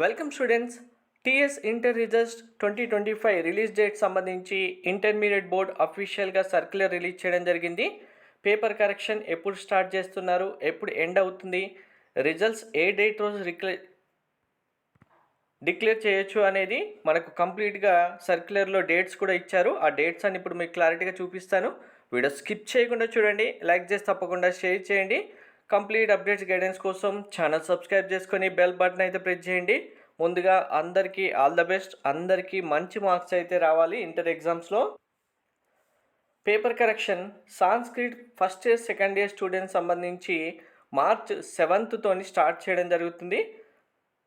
Welcome students TS inter results twenty twenty five release date సంబంధించి intermediate board అఫీషియల్గా circular release చేయడం జరిగింది. Paper correction ఎప్పుడు start చేస్తున్నారు? ఎప్పుడు ఎండ్ అవుతుంది? రిజల్ట్స్ ఏ డేట్ రోజు రిక్లే డిక్లేర్ చేయొచ్చు అనేది మనకు కంప్లీట్గా సర్క్యులర్లో డేట్స్ కూడా ఇచ్చారు. ఆ డేట్స్ అని ఇప్పుడు మీకు క్లారిటీగా చూపిస్తాను. వీడియో స్కిప్ చేయకుండా చూడండి. లైక్ చేసి తప్పకుండా షేర్ చేయండి. కంప్లీట్ అప్డేట్స్ గైడెన్స్ కోసం ఛానల్ సబ్స్క్రైబ్ చేసుకొని బెల్ బటన్ అయితే ప్రెస్ చేయండి. ముందుగా అందరికీ ఆల్ ద బెస్ట్. అందరికీ మంచి మార్క్స్ అయితే రావాలి ఇంటర్ ఎగ్జామ్స్లో paper correction Sanskrit first year second year students సంబంధించి మార్చ్ సెవెంత్తోని స్టార్ట్ చేయడం జరుగుతుంది.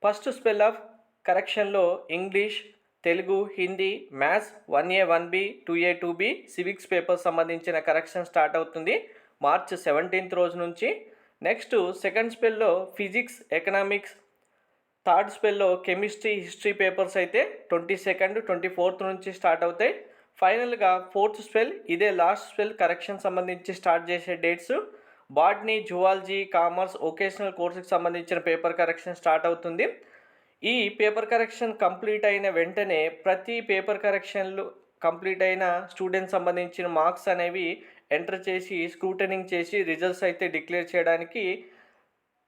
First spell of కరెక్షన్లో English Telugu Hindi maths one A one B two A two B civics paper సంబంధించిన కరెక్షన్ స్టార్ట్ అవుతుంది March seventeenth రోజు నుంచి. Next second స్పెల్లో physics economics third స్పెల్లో కెమిస్ట్రీ హిస్టరీ పేపర్స్ అయితే ట్వంటీ సెకండ్ ట్వంటీ ఫోర్త్ నుంచి start అవుతాయి. ఫైనల్గా ఫోర్త్ స్పెల్ ఇదే లాస్ట్ స్పెల్ కరెక్షన్ సంబంధించి స్టార్ట్ చేసే dates. Botany zoology commerce vocational కోర్సుకి సంబంధించిన పేపర్ కరెక్షన్ స్టార్ట్ అవుతుంది. ఈ పేపర్ కరెక్షన్ కంప్లీట్ అయిన వెంటనే ప్రతి పేపర్ కరెక్షన్లు కంప్లీట్ అయిన స్టూడెంట్ సంబంధించిన మార్క్స్ అనేవి ఎంటర్ చేసి స్క్రూటనింగ్ చేసి రిజల్ట్స్ అయితే డిక్లేర్ చేయడానికి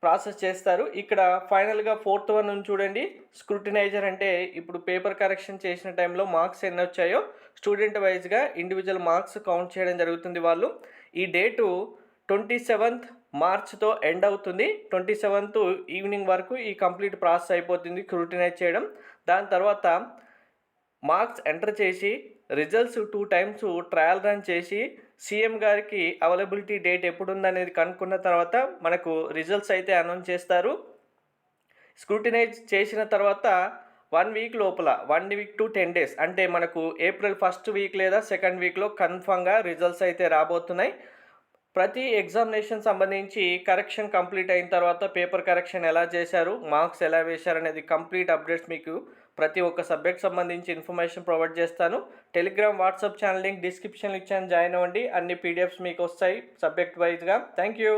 ప్రాసెస్ చేస్తారు. ఇక్కడ ఫైనల్గా ఫోర్త్ వన్ నుంచి చూడండి. స్క్రూటినైజర్ అంటే ఇప్పుడు పేపర్ కరెక్షన్ చేసిన టైంలో మార్క్స్ ఎన్ని వచ్చాయో స్టూడెంట్ వైజ్గా ఇండివిజువల్ మార్క్స్ కౌంట్ చేయడం జరుగుతుంది వాళ్ళు. ఈ డేటు ట్వంటీ సెవెంత్ మార్చ్తో ఎండ్ అవుతుంది. ట్వంటీ సెవెంత్ ఈవినింగ్ వరకు ఈ కంప్లీట్ ప్రాసెస్ అయిపోతుంది స్క్రూటినైజ్ చేయడం. దాని తర్వాత మార్క్స్ ఎంటర్ చేసి results two times trial run చేసి సీఎం గారికి అవైలబిలిటీ డేట్ ఎప్పుడు ఉందనేది కనుక్కున్న తర్వాత మనకు రిజల్ట్స్ అయితే అనౌన్స్ చేస్తారు. స్క్రూటినైజ్ చేసిన తర్వాత వన్ వీక్ లోపల one week to ten days అంటే మనకు ఏప్రిల్ ఫస్ట్ వీక్ లేదా సెకండ్ వీక్లో కన్ఫామ్గా రిజల్ట్స్ అయితే రాబోతున్నాయి. ప్రతి ఎగ్జామినేషన్ సంబంధించి కరెక్షన్ కంప్లీట్ అయిన తర్వాత పేపర్ కరెక్షన్ ఎలా చేశారు మార్క్స్ ఎలా వేశారు అనేది కంప్లీట్ అప్డేట్స్ మీకు ప్రతి ఒక్క సబ్జెక్ట్ సంబంధించి ఇన్ఫర్మేషన్ ప్రొవైడ్ చేస్తాను. టెలిగ్రామ్ వాట్సాప్ ఛానల్ లింక్ డిస్క్రిప్షన్లో ఇచ్చాను. జాయిన్ అవ్వండి. అన్ని పీడిఎఫ్స్ మీకు వస్తాయి సబ్జెక్ట్ వైజ్గా. Thank you